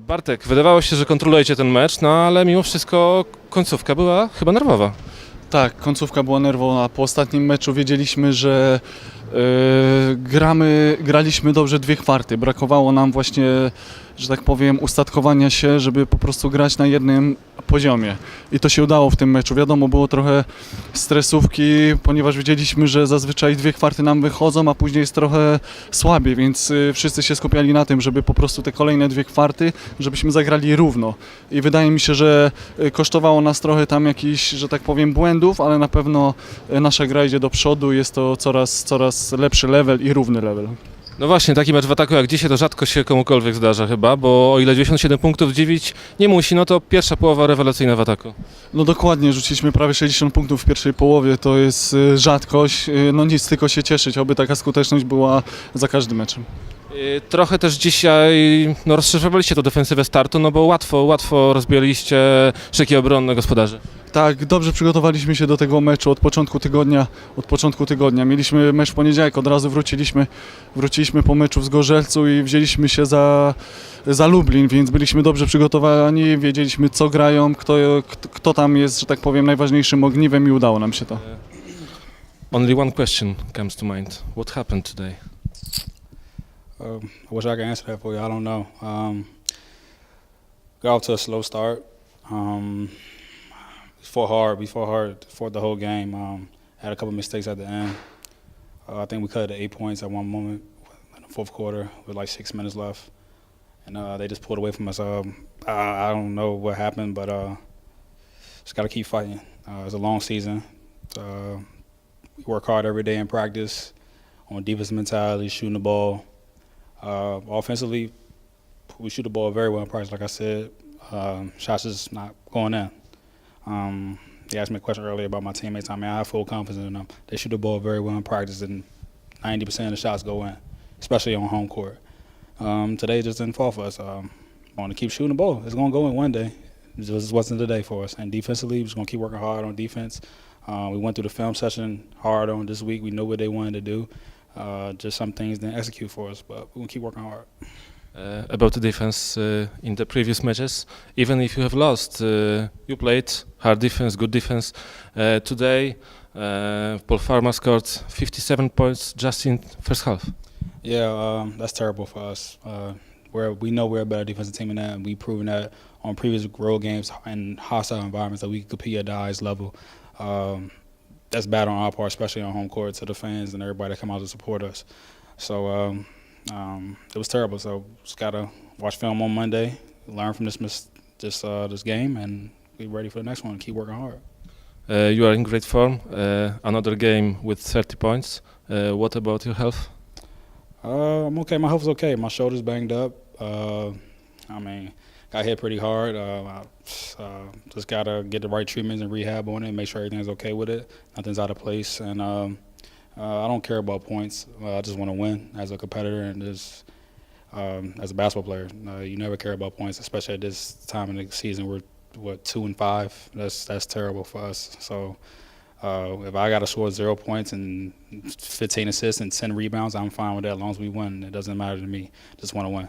Bartek, wydawało się, że kontrolujecie ten mecz, no ale mimo wszystko końcówka była chyba nerwowa. Tak, końcówka była nerwowa. Po ostatnim meczu wiedzieliśmy, że e, gramy, graliśmy dobrze dwie kwarty. Brakowało nam właśnie, że tak powiem, ustatkowania się, żeby po prostu grać na jednym poziomie. I to się udało w tym meczu. Wiadomo, było trochę stresówki, ponieważ wiedzieliśmy, że zazwyczaj dwie kwarty nam wychodzą, a później jest trochę słabiej, więc y, wszyscy się skupiali na tym, żeby po prostu te kolejne dwie kwarty, żebyśmy zagrali równo. I wydaje mi się, że y, kosztowało nas trochę tam jakichś, że tak powiem, błędów, ale na pewno y, nasza gra idzie do przodu, jest to coraz, coraz lepszy level i równy level. No właśnie, taki mecz w ataku jak dzisiaj to rzadko się komukolwiek zdarza chyba, bo o ile 97 punktów dziwić nie musi, no to pierwsza połowa rewelacyjna w ataku. No dokładnie, rzuciliśmy prawie 60 punktów w pierwszej połowie, to jest y, rzadkość, Y, no nic, tylko się cieszyć, oby taka skuteczność była za każdym meczem. Yy, Trochę też dzisiaj no, rozszerzowaliście to defensywę startu, no bo łatwo, łatwo rozbijaliście szyki obronne gospodarzy. Tak, dobrze przygotowaliśmy się do tego meczu od początku tygodnia. Od początku tygodnia. Mieliśmy mecz w poniedziałek, od razu wróciliśmy, wróciliśmy po meczu w Zgorzelcu i wzięliśmy się za, za Lublin, więc byliśmy dobrze przygotowani, wiedzieliśmy co grają, kto, kto, kto tam jest, że tak powiem, najważniejszym ogniwem i udało nam się to. Only one question comes to mind. What happened today? Um, I wish I could answer that for you. I don't know. Um, got off to a slow start. Um, we fought hard. We fought hard for the whole game. Um, had a couple mistakes at the end. Uh, I think we cut it to eight points at one moment in the fourth quarter with like six minutes left, and uh, they just pulled away from us. Um, I, I don't know what happened, but uh, just got to keep fighting. Uh, it's a long season. Uh, we work hard every day in practice on defensive mentality, shooting the ball. Uh, offensively, we shoot the ball very well in practice. Like I said, um, shots is not going in. Um, you asked me a question earlier about my teammates. I mean, I have full confidence in them. They shoot the ball very well in practice, and 90% of the shots go in, especially on home court. Um, today just didn't fall for us. Um, want to keep shooting the ball. It's going to go in one day. It just wasn't the day for us. And defensively, we're just going to keep working hard on defense. Uh, we went through the film session hard on this week. We know what they wanted to do. Uh, just some things didn't execute for us, but we're gonna keep working hard. Uh, about the defense uh, in the previous matches, even if you have lost, uh, you played hard defense, good defense. Uh, today, uh, Paul Farmer scored 57 points just in first half. Yeah, um, that's terrible for us. Uh, where we know we're a better defensive team than that, and we've proven that on previous road games and hostile environments that we compete at the highest level. Um, that's bad on our part, especially on home court to the fans and everybody that come out to support us. So um, um, it was terrible. So just gotta watch film on Monday, learn from this mis- this uh, this game, and be ready for the next one. Keep working hard. Uh, you are in great form. Uh, another game with 30 points. Uh, what about your health? Uh, I'm okay. My health's okay. My shoulder's banged up. Uh, I mean, got hit pretty hard. Uh, I, uh, just gotta get the right treatments and rehab on it. Make sure everything's okay with it. Nothing's out of place. And um, uh, I don't care about points. Uh, I just want to win as a competitor and just um, as a basketball player. Uh, you never care about points, especially at this time in the season. We're what two and five. That's that's terrible for us. So. Uh, if I got to score zero points and 15 assists and 10 rebounds, I'm fine with that as long as we win. It doesn't matter to me. Just want to win.